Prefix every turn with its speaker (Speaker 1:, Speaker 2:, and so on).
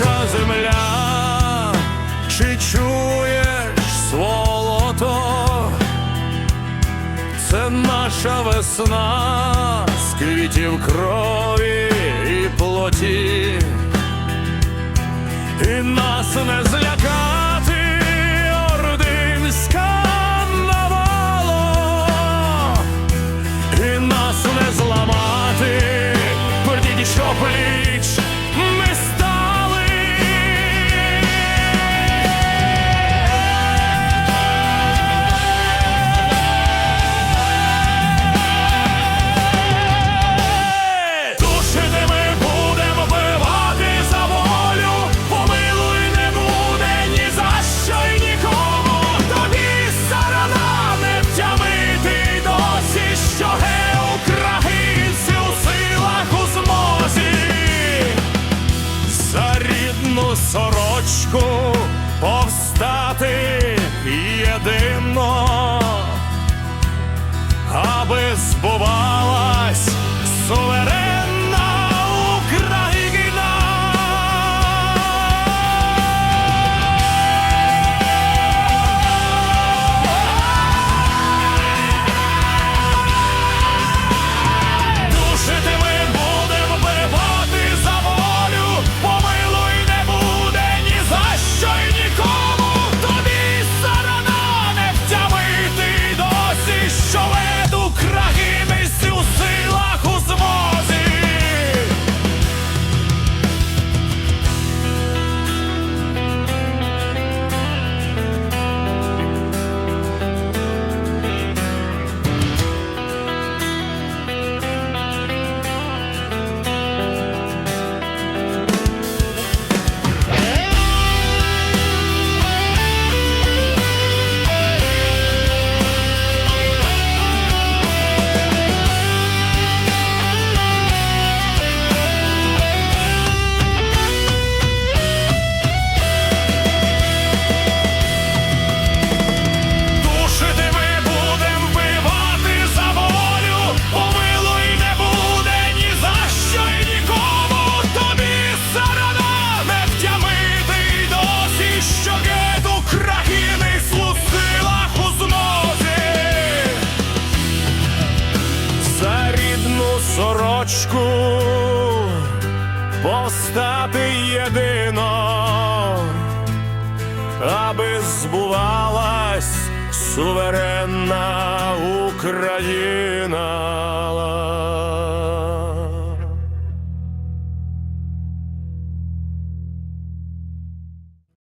Speaker 1: наша земля, чи чуєш сволото, це наша весна з квітів крові і плоті, і нас не злякає. бажати єдино, аби збувати. віночку повстати єдино, аби збувалась суверенна Україна.